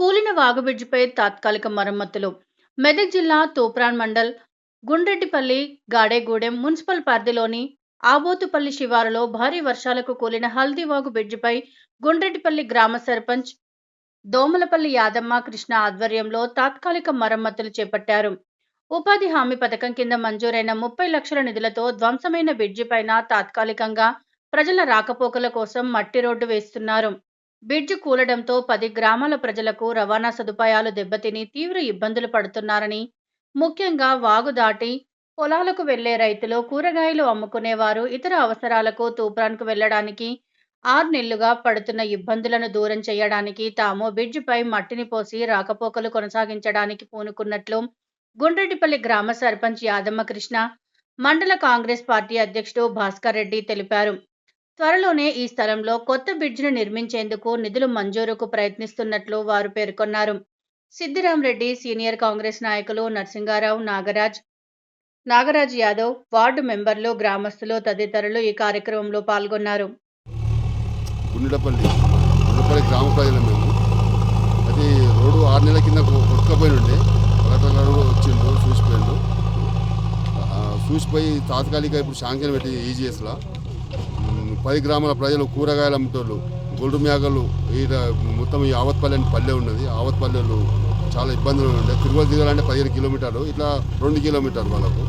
కూలిన వాగుబిడ్జిపై తాత్కాలిక మరమ్మతులు. మెదక్ జిల్లా తూప్రాన్ మండల్ గుండ్రెడ్డిపల్లి గాడేగూడెం మున్సిపల్ పరిధిలోని ఆబోతుపల్లి శివారులో భారీ వర్షాలకు కూలిన హల్దీవాగు బ్రిడ్జిపై గుండ్రెడ్డిపల్లి గ్రామ సర్పంచ్ దోమలపల్లి యాదమ్మ కృష్ణ ఆధ్వర్యంలో తాత్కాలిక మరమ్మతులు చేపట్టారు. ఉపాధి హామీ పథకం కింద మంజూరైన ముప్పై లక్షల నిధులతో ధ్వంసమైన బ్రిడ్జి పైన తాత్కాలికంగా ప్రజల రాకపోకల కోసం మట్టి రోడ్డు వేస్తున్నారు. బ్రిడ్జ్ కూలడంతో పది గ్రామాల ప్రజలకు రవాణా సదుపాయాలు దెబ్బతిని తీవ్ర ఇబ్బందులు పడుతున్నారని ముఖ్యంగా వాగు దాటి పొలాలకు వెళ్ళే రైతులు కూరగాయలు అమ్ముకునేవారు ఇతర అవసరాలకు తూప్రాన్కు వెళ్ళడానికి ఆరు నెలలుగా పడుతున్న ఇబ్బందులను దూరం చేయడానికి తాము బ్రిడ్జిపై మట్టిని పోసి రాకపోకలు కొనసాగించడానికి పూనుకున్నట్లు గుండ్రెడ్డిపల్లి గ్రామ సర్పంచ్ యాదమ్మ కృష్ణ మండల కాంగ్రెస్ పార్టీ అధ్యక్షుడు భాస్కర్ రెడ్డి తెలిపారు. త్వరలోనే ఈ స్థలంలో కొత్త బ్రిడ్జ్ను నిర్మించేందుకు నిధులు మంజూరుకు ప్రయత్నిస్తున్నట్లు వారు పేర్కొన్నారు. సిద్దిరాం రెడ్డి సీనియర్ కాంగ్రెస్ నాయకులు నరసింగారావు నాగరాజ్ నాగరాజ్ యాదవ్ వార్డు మెంబర్లు గ్రామస్తులు తదితరులు ఈ కార్యక్రమంలో పాల్గొన్నారు. గుండెపల్లి గుండెపల్లి గ్రామ ప్రజలు మేము అది రోడ్డు ఆరు నెలల కింద కొట్టుకపోయి ఉండే. వచ్చిండు చూసిపోయిండు చూసిపోయి తాత్కాలిక ఇప్పుడు శాంక్షన్ పెట్టి ఈజీఎస్లో పది గ్రామాల ప్రజలు కూరగాయలు అమ్ముతోళ్ళు గొడ్డు మేకలు ఈ మొత్తం ఈ ఆవత్పల్లి అని పల్లె ఉన్నది. ఆవత్పల్లెలు చాలా ఇబ్బందులు ఉండే తిరుమల దిగాలంటే పదిహేను కిలోమీటర్లు ఇట్లా రెండు కిలోమీటర్లు వాళ్ళకు.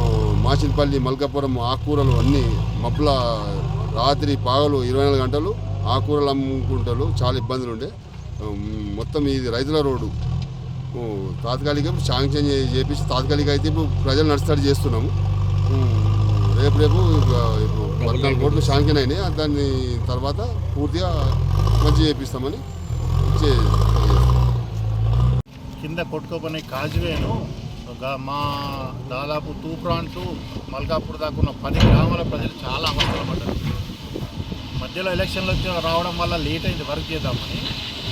ఆ, మాచినపల్లి మల్కాపురం ఆకుకూరలు అన్నీ మబ్బుల రాత్రి పాగలు ఇరవై నాలుగు గంటలు ఆకుకూరలు అమ్ముకుంటారు. చాలా ఇబ్బందులు ఉండే. మొత్తం ఇది రైతుల రోడ్డు. తాత్కాలిక శాంక్షన్ చేపించి తాత్కాలిక అయితే ఇప్పుడు ప్రజలు నడుస్తాడు చేస్తున్నాము. రేపు రేపు ఇప్పుడు పద్నాలుగు కోట్లు శాంక్షన్ అయినాయి. దాన్ని తర్వాత పూర్తిగా మంచి చేపిస్తామని కింద కొట్టుకోపోయిన కాజువేను ఒక మా దాదాపు తూప్రాన్ టు మల్కాపూర్ దాకా ఉన్న పది గ్రామాల ప్రజలు చాలా అవసరం పడ్డారు. మధ్యలో ఎలక్షన్లు వచ్చి రావడం వల్ల లేట్ అయింది వర్క్ చేద్దామని.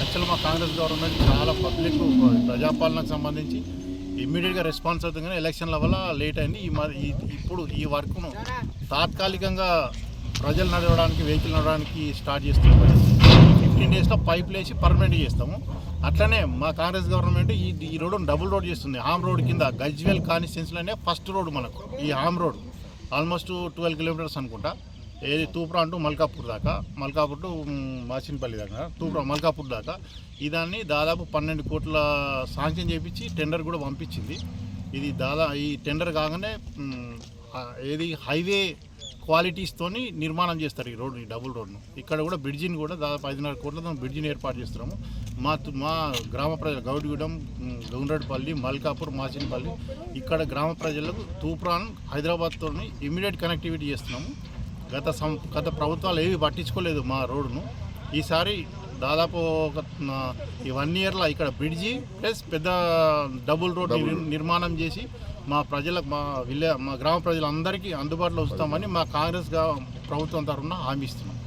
యాక్చువల్ మా కాంగ్రెస్ గవర్నమెంట్ చాలా పబ్లిక్ ప్రజాపాలనకు సంబంధించి ఇమ్మీడియట్గా రెస్పాన్స్ అవుతుంది కానీ ఎలక్షన్ల వల్ల లేట్ అయింది. ఈ ఇప్పుడు ఈ వర్క్ను తాత్కాలికంగా ప్రజలు నడవడానికి వెహికల్ నడవడానికి స్టార్ట్ చేస్తున్నాం ఫిఫ్టీన్ డేస్లో పైప్ వేసి పర్మనెంట్ చేస్తాము. అట్లనే మా కాంగ్రెస్ గవర్నమెంట్ ఈ ఈ రోడ్డు డబుల్ రోడ్ చేస్తుంది. హామ్ రోడ్ కింద గజ్వేల్ కాన్స్టిట్యున్సీలోనే ఫస్ట్ రోడ్ మనకు ఈ హామ్ రోడ్. ఆల్మోస్ట్ ట్వెల్వ్ కిలోమీటర్స్ అనుకుంటా. ఏది తూప్రా అంటూ మల్కాపూర్ దాకా మల్కాపూర్ టు మాచినపల్లి దాకా తూప్రా మల్కాపూర్ దాకా. ఈ దాన్ని దాదాపు పన్నెండు కోట్ల శాంక్షన్ చేపించి టెండర్ కూడా పంపించింది. ఇది దాదా ఈ టెండర్ కాగానే ఏది హైవే క్వాలిటీస్తోని నిర్మాణం చేస్తారు ఈ రోడ్డు ఈ డబుల్ రోడ్ను. ఇక్కడ కూడా బ్రిడ్జిని కూడా దాదాపు ఐదున్నర కోట్లతో బ్రిడ్జిని ఏర్పాటు చేస్తున్నాము. మా మా గ్రామ ప్రజలు గౌడిగూడెం మ్, గౌండ్రడ్పల్లి మల్కాపూర్ మాచినపల్లి ఇక్కడ గ్రామ ప్రజలకు తూప్రాన్ హైదరాబాద్తో ఇమీడియట్ కనెక్టివిటీ చేస్తున్నాము. గత సం గత ప్రభుత్వాలు ఏవి పట్టించుకోలేదు మా రోడ్డును. ఈసారి దాదాపు ఒక ఈ వన్ ఇయర్లో ఇక్కడ బ్రిడ్జి ప్లస్ పెద్ద డబుల్ రోడ్ నిర్- నిర్మాణం చేసి మా ప్రజలకు మా విలే మా గ్రామ ప్రజలందరికీ అందుబాటులో ఉంచుతామని మా కాంగ్రెస్ ప్రభుత్వం తరఫున హామీ ఇస్తున్నాం.